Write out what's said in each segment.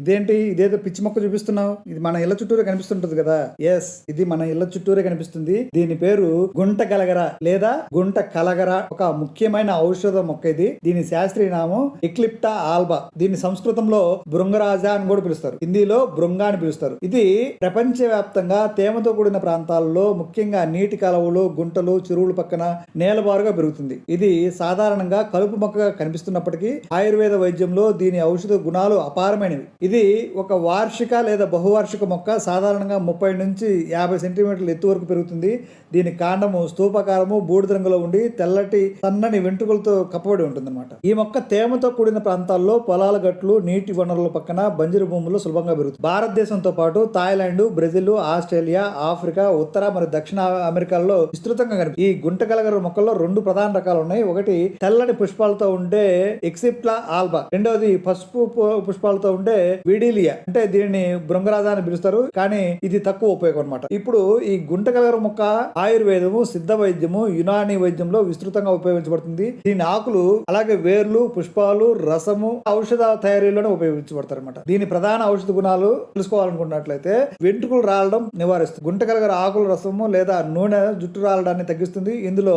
ఇదేంటి? ఇదేదో పిచ్చి మొక్క చూపిస్తున్నావు? ఇది మన ఇళ్ళ చుట్టూరే కనిపిస్తుంటది కదా. ఎస్ ఇది మన ఇళ్ళ చుట్టూరే కనిపిస్తుంది. దీని పేరు గుంట గలగర లేదా గుంట కలగర. ఒక ముఖ్యమైన ఔషధ మొక్క ఇది. దీని శాస్త్రీయ నామం ఎక్లిప్టా ఆల్బా. దీన్ని సంస్కృతంలో బృంగరాజా అని కూడా పిలుస్తారు. హిందీలో బృంగ అని పిలుస్తారు. ఇది ప్రపంచవ్యాప్తంగా తేమతో కూడిన ప్రాంతాల్లో ముఖ్యంగా నీటి కాలువలు గుంటలు చెరువుల పక్కన నేలబారుగా పెరుగుతుంది. ఇది సాధారణంగా కలుపు మొక్కగా కనిపిస్తున్నప్పటికీ ఆయుర్వేద వైద్యంలో దీని ఔషధ గుణాలు అపారమైనవి. ఇది ఒక వార్షిక లేదా బహువార్షిక మొక్క సాధారణంగా ముప్పై నుంచి యాభై సెంటీమీటర్ల ఎత్తు వరకు పెరుగుతుంది. దీని కాండము స్తూపాకారము బూడిద రంగులో ఉండి తెల్లటి సన్నని వెంట్రుకలతో కప్పబడి ఉంటుందన్నమాట. ఈ మొక్క తేమతో కూడిన ప్రాంతాల్లో పొలాల గట్లు నీటి వనరుల పక్కన బంజరు భూముల్లో సులభంగా పెరుగుతుంది భారతదేశంతో పాటు థాయిలాండ్ బ్రెజిల్ ఆస్ట్రేలియా ఆఫ్రికా ఉత్తర మరియు దక్షిణ అమెరికాలో విస్తృతంగా కనిపి ఈ గుంటకలగర మొక్కల్లో రెండు ప్రధాన రకాలు ఉన్నాయి. ఒకటి తెల్లటి పుష్పాలతో ఉండే ఎక్సిప్లా ఆల్బా. రెండవది పసుపు పుష్పాలతో ఉండే విడిలియా. అంటే దీనిని బృంగరాజ అని పిలుస్తారు కానీ ఇది తక్కువ ఉపయోగం అనమాట ఇప్పుడు ఈ గుంటకలగర మొక్క ఆయుర్వేదము సిద్ధ వైద్యము యునాని వైద్యంలో విస్తృతంగా ఉపయోగించబడుతుంది. దీని ఆకులు అలాగే వేర్లు పుష్పాలు రసము ఔషధ తయారీలోనే ఉపయోగించబడతారు అనమాట దీని ప్రధాన ఔషధ గుణాలు తెలుసుకోవాలనుకున్నట్లయితే వెంట్రుకలు రాలడం నివారిస్తుంది. గుంటకలగర ఆకుల రసము లేదా నూనె జుట్టు రాలడాన్ని తగ్గిస్తుంది. ఇందులో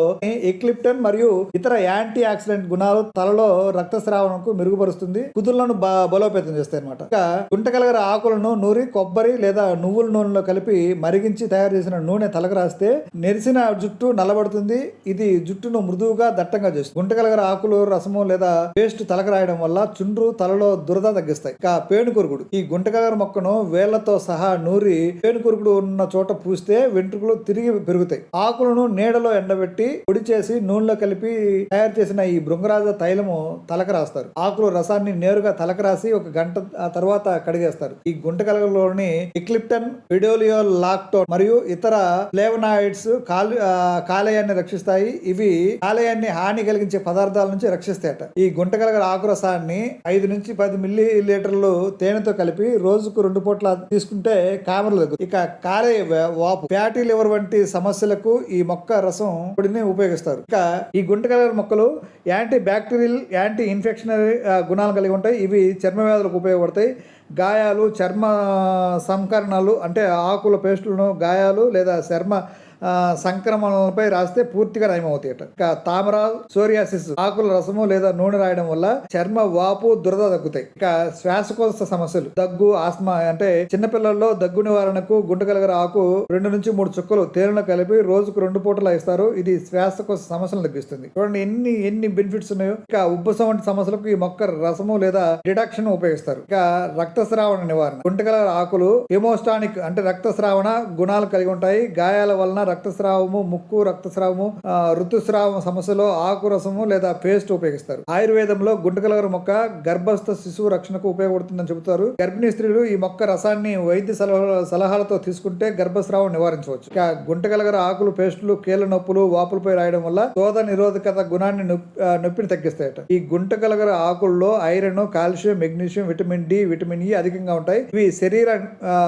ఎక్లిప్టన్ మరియు ఇతర యాంటీ ఆక్సిడెంట్ గుణాలు తలలో రక్తస్రావణకు మెరుగుపరుస్తుంది. కుదుళ్ళను బలోపేతం చేస్తాయి అనమాట గుంటకలగర ఆకులను నూరి కొబ్బరి లేదా నువ్వుల నూనెలో కలిపి మరిగించి తయారు చేసిన నూనె తలకు రాస్తే నెరిసిన జుట్టు నల్లబడుతుంది. ఇది జుట్టును మృదువుగా దట్టంగా చేస్తుంది. గుంటకలగర ఆకులు రసము లేదా పేస్ట్ తలకు రాయడం వల్ల చుండ్రు తలలో దురద తగ్గిస్తాయి. ఇంకా పేనుకొరుకుడు. ఈ గుంటకలగర మొక్కను వేళ్ళతో సహా నూరి పేనుకొరుకుడు ఉన్న చోట పూస్తే వెంట్రుకలు తిరిగి పెరుగుతాయి. ఆకులను నీడలో ఎండబెట్టి పొడి చేసి నూనెలో కలిపి తయారు చేసిన ఈ బృంగరాజ తైలము తలకు రాస్తారు. ఆకులు రసాన్ని నేరుగా తలకు రాసి ఒక గంట తర్వాత కడిగేస్తారు. ఈ గుంటకలలోని ఎక్లిప్టన్ విడోలియో లాక్టోన్ మరియు ఇతర ఫ్లేవనాయిడ్స్ కాలు కాలేయాన్ని రక్షిస్తాయి. ఇవి కాలేయాన్ని హాని కలిగించే పదార్థాల నుంచి రక్షిస్తాయట. ఈ గుంటకలగల ఆకు రసాన్ని ఐదు నుంచి పది మిల్లీ లీటర్లు తేనెతో కలిపి రోజుకు రెండు పూట్ల తీసుకుంటే కామరలేదు ఇక కాలే వాపు ఫ్యాటీ లివర్ వంటి సమస్యలకు ఈ మొక్క రసం పొడిని ఉపయోగిస్తారు. ఇక ఈ గుంటకలగల మొక్కలు యాంటీ బ్యాక్టీరియల్ యాంటీ ఇన్ఫెక్షనరీ గుణాలు కలిగి ఉంటాయి. ఇవి చర్మ వ్యాధులకు ఉపయోగపడతాయి. గాయాలు చర్మ సంకరణలు అంటే ఆకుల పేస్టులను గాయాలు లేదా చర్మ సంక్రమణలపై రాస్తే పూర్తిగా నయమవుతాయట. ఇక తామర సోరియాసిస్ ఆకుల రసము లేదా నూనె రాయడం వల్ల చర్మ వాపు దురద తగ్గుతాయి. ఇక శ్వాసకోశ సమస్యలు దగ్గు ఆస్మా అంటే చిన్నపిల్లల్లో దగ్గు నివారణకు గుంటకలగర ఆకు రెండు నుంచి మూడు చుక్కలు తేనెలో కలిపి రోజుకు రెండు పూటలు ఇస్తారు. ఇది శ్వాసకోశ సమస్యలను తగ్గిస్తుంది. చూడండి ఎన్ని ఎన్ని బెనిఫిట్స్ ఉన్నాయో. ఇక ఉబ్బసం వంటి సమస్యలకు ఈ మొక్క రసము లేదా డిడక్షన్ ఉపయోగిస్తారు. ఇక రక్తస్రావణ నివారణ. గుంటకలగర ఆకులు హిమోస్టానిక్ అంటే రక్తస్రావణ గుణాలు కలిగి ఉంటాయి. గాయాల వలన రక్తస్రావము ముక్కు రక్తస్రావము ఋతుస్రావం సమస్యలో ఆకు రసము లేదా పేస్ట్ ఉపయోగిస్తారు. ఆయుర్వేదంలో గుంటకలగర మొక్క గర్భస్థ శిశువు రక్షణకు ఉపయోగపడుతుందని చెబుతారు. గర్భిణీ స్త్రీలు ఈ మొక్క రసాన్ని వైద్య సలహాలతో తీసుకుంటే గర్భస్రావం నివారించవచ్చు. ఇక గుంటకలగర ఆకులు పేస్టులు కీళ్ళ నొప్పులు వాపులపై రాయడం వల్ల శోధ నిరోధకత గుణాన్ని నొప్పి- నొప్పిని తగ్గిస్తాయట. ఈ గుంటకలగర ఆకుల్లో iron calcium magnesium vitamin D vitamin E అధికంగా ఉంటాయి. ఇవి శరీర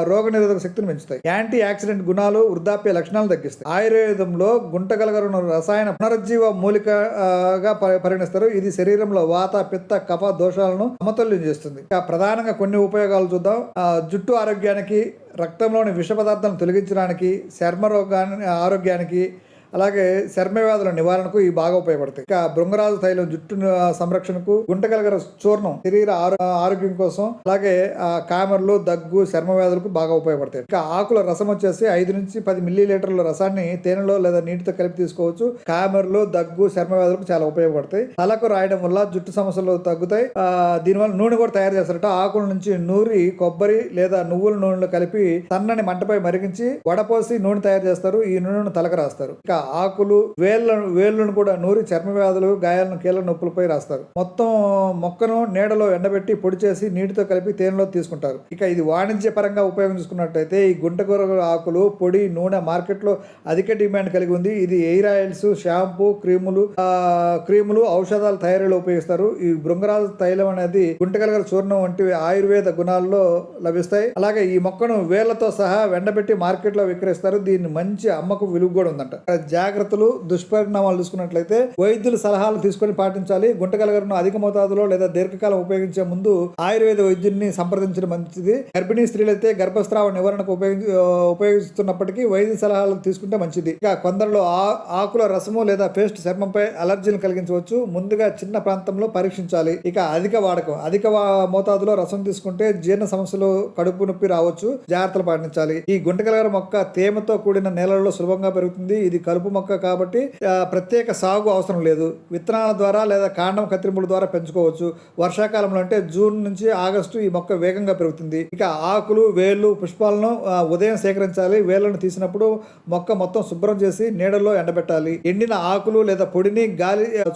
రోగ నిరోధక శక్తిని పెంచుతాయి. యాంటీ ఆక్సిడెంట్ గుణాలు వృద్ధాప్య లక్షణాలు తగ్గిస్తాయి. ఆయుర్వేదంలో గుంటగలగరను రసాయన పునరుజ్జీవ మూలికగా పరి- పరిగణిస్తారు. ఇది శరీరంలో వాత పిత్త కఫ దోషాలను సమతుల్యం చేస్తుంది. ప్రధానంగా కొన్ని ఉపయోగాలు చూద్దాం. జుట్టు ఆరోగ్యానికి రక్తంలోని విష పదార్థాలను తొలగించడానికి చర్మ రోగాన్ని ఆరోగ్యానికి అలాగే చర్మ వ్యాధుల నివారణకు ఇవి బాగా ఉపయోగపడతాయి. ఇక బృంగరాజు తైలం జుట్టు సంరక్షణకు గుంటగలగర చూర్ణం శరీర ఆరోగ్యం కోసం అలాగే ఆ, కామెర్లు దగ్గు చర్మ వ్యాధులకు బాగా ఉపయోగపడతాయి. ఇక ఆకుల రసం వచ్చేసి ఐదు నుంచి పది మిల్లీ లీటర్ల రసాన్ని తేనెలో లేదా నీటితో కలిపి తీసుకోవచ్చు. కామెర్లు దగ్గు చర్మ వ్యాధులకు చాలా ఉపయోగపడతాయి. తలకు రాయడం వల్ల జుట్టు సమస్యలు తగ్గుతాయి. దీనివల్ల నూనె కూడా తయారు చేస్తారట ఆకుల నుంచి నూరి కొబ్బరి లేదా నువ్వుల నూనెలో కలిపి సన్నని మంటపై మరిగించి వడపోసి నూనె తయారు చేస్తారు. ఈ నూనెను తలకు రాస్తారు. ఇక ఆకులు వేళ్ళను వేళ్ళను కూడా నూరి చర్మ వ్యాధులు గాయాలను కీళ్ళ నొప్పులపై రాస్తారు. మొత్తం మొక్కను నీడలో ఎండబెట్టి పొడి చేసి నీటితో కలిపి తేనెలో తీసుకుంటారు. ఇక ఇది వాణిజ్య పరంగా ఉపయోగం ఈ గుంటకూర ఆకులు పొడి నూనె మార్కెట్లో అధిక డిమాండ్ కలిగి ఉంది. ఇది ఎయిర్ ఆయిల్స్ షాంపూ క్రీములు క్రీములు ఔషధాల తయారీలో ఉపయోగిస్తారు. ఈ బృంగరాజు తైలం అనేది గుంటకలగల చూర్ణం వంటి ఆయుర్వేద గుణాల్లో లభిస్తాయి. అలాగే ఈ మొక్కను వేళ్ళతో సహా వెండబెట్టి మార్కెట్లో విక్రయిస్తారు. దీన్ని మంచి అమ్మకు విలువ కూడా ఉందంట. జాగ్రత్తలు దుష్పరిణామాలు చూసుకున్నట్లయితే వైద్యుల సలహాలు తీసుకొని పాటించాలి. గుంటగలగరను అధిక మోతాదులో లేదా దీర్ఘకాలం ఉపయోగించే ముందు ఆయుర్వేద వైద్యుల్ని సంప్రదించడం మంచిది. గర్భిణీ స్త్రీలైతే గర్భస్రావ నివారణకు ఉపయోగి ఉపయోగిస్తున్నప్పటికీ వైద్య సలహాలు తీసుకుంటే మంచిది. ఇక కొందరిలో ఆ- ఆకుల రసము లేదా పేస్ట్ చర్మంపై అలర్జీని కలిగించవచ్చు. ముందుగా చిన్న ప్రాంతంలో పరీక్షించాలి. ఇక అధిక వాడకం. అధిక మోతాదులో రసం తీసుకుంటే జీర్ణ సమస్యలు కడుపు నొప్పి రావచ్చు. జాగ్రత్తలు పాటించాలి. ఈ గుంటకలగర మొక్క తేమతో కూడిన నేలల్లో సులభంగా పెరుగుతుంది. ఇది కలుపు కలుపు మొక్క కాబట్టి ప్రత్యేక సాగు అవసరం లేదు. విత్తనాల ద్వారా లేదా కాండం కత్తిరింపుల ద్వారా పెంచుకోవచ్చు. వర్షాకాలంలో అంటే జూన్ నుంచి ఆగస్టు ఈ మొక్క వేగంగా పెరుగుతుంది. ఇక ఆకులు వేళ్ళు పుష్పాలను ఉదయం సేకరించాలి. వేళ్ళను తీసినప్పుడు మొక్క మొత్తం శుభ్రం చేసి నీడలో ఎండబెట్టాలి. ఎండిన ఆకులు లేదా పొడిని గాలి ఆ,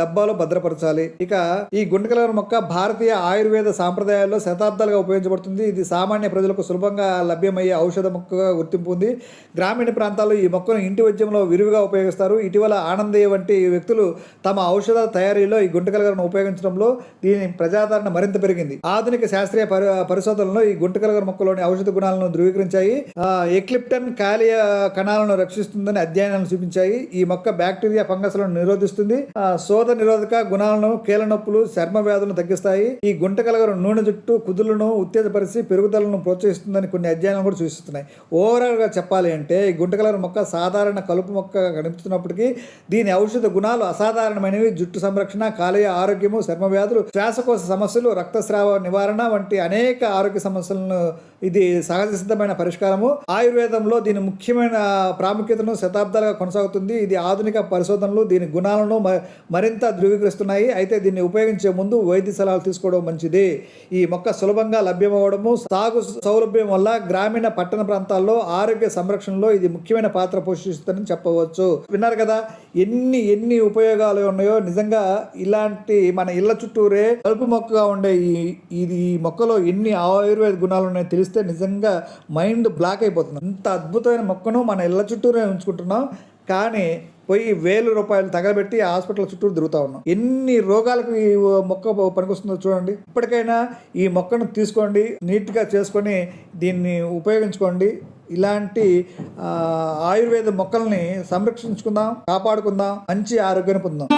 డబ్బాలో భద్రపరచాలి. ఇక ఈ గుండెకలర్ మొక్క భారతీయ ఆయుర్వేద సాంప్రదాయాల్లో శతాబ్దాలుగా ఉపయోగించబడుతుంది. ఇది సామాన్య ప్రజలకు సులభంగా లభ్యమయ్యే ఔషధ మొక్కగా గుర్తింపు ఉంది గ్రామీణ ప్రాంతాల్లో ఈ మొక్కను ఇంటి వైద్యంలో విరివిగా ఉపయోగిస్తారు. ఇటీవల ఆనందయ్య వంటి వ్యక్తులు తమ ఔషధ తయారీలో ఈ గుంటకలగరను ఉపయోగించడంలో దీని ప్రజాదరణ మరింత పెరిగింది. ఆధునిక శాస్త్రీయ పరి పరిశోధనలో ఈ గుంటకలగర మొక్కలోని ఔషధ గుణాలను ధృవీకరించాయి. ఎక్లిప్టన్ కాలియ కణాలను రక్షిస్తుందని అధ్యయనాలు చూపించాయి. ఈ మొక్క బ్యాక్టీరియా ఫంగస్లను నిరోధిస్తుంది. శోధ నిరోధక గుణాలను కీలనొప్పులు నొప్పులు చర్మ వ్యాధులను తగ్గిస్తాయి. ఈ గుంటకలగర నూనె జుట్టు కుదులను ఉత్తేజపరిచి పెరుగుదలను ప్రోత్సహిస్తుందని కొన్ని అధ్యయనాలు కూడా సూచిస్తున్నాయి. ఓవరాల్గా చెప్పాలి అంటే ఈ గుంటకలగర మొక్క సాధారణ కలుపు మొక్క కనిపిస్తున్నప్పటికీ దీని ఔషధ గుణాలు అసాధారణమైనవి. జుట్టు సంరక్షణ కాలేయ ఆరోగ్యము చర్మ వ్యాధులు శ్వాసకోశ సమస్యలు రక్తస్రావ నివారణ వంటి అనేక ఆరోగ్య సమస్యలను ఇది సహజ సిద్ధమైన పరిష్కారము. ఆయుర్వేదంలో దీని ముఖ్యమైన ప్రాముఖ్యతను శతాబ్దాలుగా కొనసాగుతుంది. ఇది ఆధునిక పరిశోధనలు దీని గుణాలను మరింత ధృవీకరిస్తున్నాయి. అయితే దీన్ని ఉపయోగించే ముందు వైద్య సలహాలు తీసుకోవడం మంచిది. ఈ మొక్క సులభంగా లభ్యమవడము సాగు సౌలభ్యం వల్ల గ్రామీణ పట్టణ ప్రాంతాల్లో ఆరోగ్య సంరక్షణలో ఇది ముఖ్యమైన పాత్ర పోషిస్తుంది అని చెప్పవచ్చు. విన్నారు కదా ఎన్ని ఎన్ని ఉపయోగాలు ఉన్నాయో. నిజంగా ఇలాంటి మన ఇళ్ళ చుట్టూరే కలుపు మొక్కగా ఉండే ఈ ఇది ఈ మొక్కలో ఎన్ని ఆయుర్వేద గుణాలు ఉన్నాయో తెలిస్తే నిజంగా మైండ్ బ్లాక్ అయిపోతుంది. అంత అద్భుతమైన మొక్కను మన ఇళ్ళ చుట్టూరే ఉంచుకుంటున్నాం. కానీ పోయి వేలు రూపాయలు తగలబెట్టి హాస్పిటల్ చుట్టూ తిరుగుతూ ఉన్నాం. ఎన్ని రోగాలకు ఈ మొక్క పనికొస్తుందో చూడండి. ఇప్పటికైనా ఈ మొక్కను తీసుకోండి నీట్గా చేసుకొని దీన్ని ఉపయోగించుకోండి. ఇలాంటి ఆయుర్వేద మొక్కల్ని సంరక్షించుకుందాం కాపాడుకుందాం మంచి ఆరోగ్యాన్ని పొందాం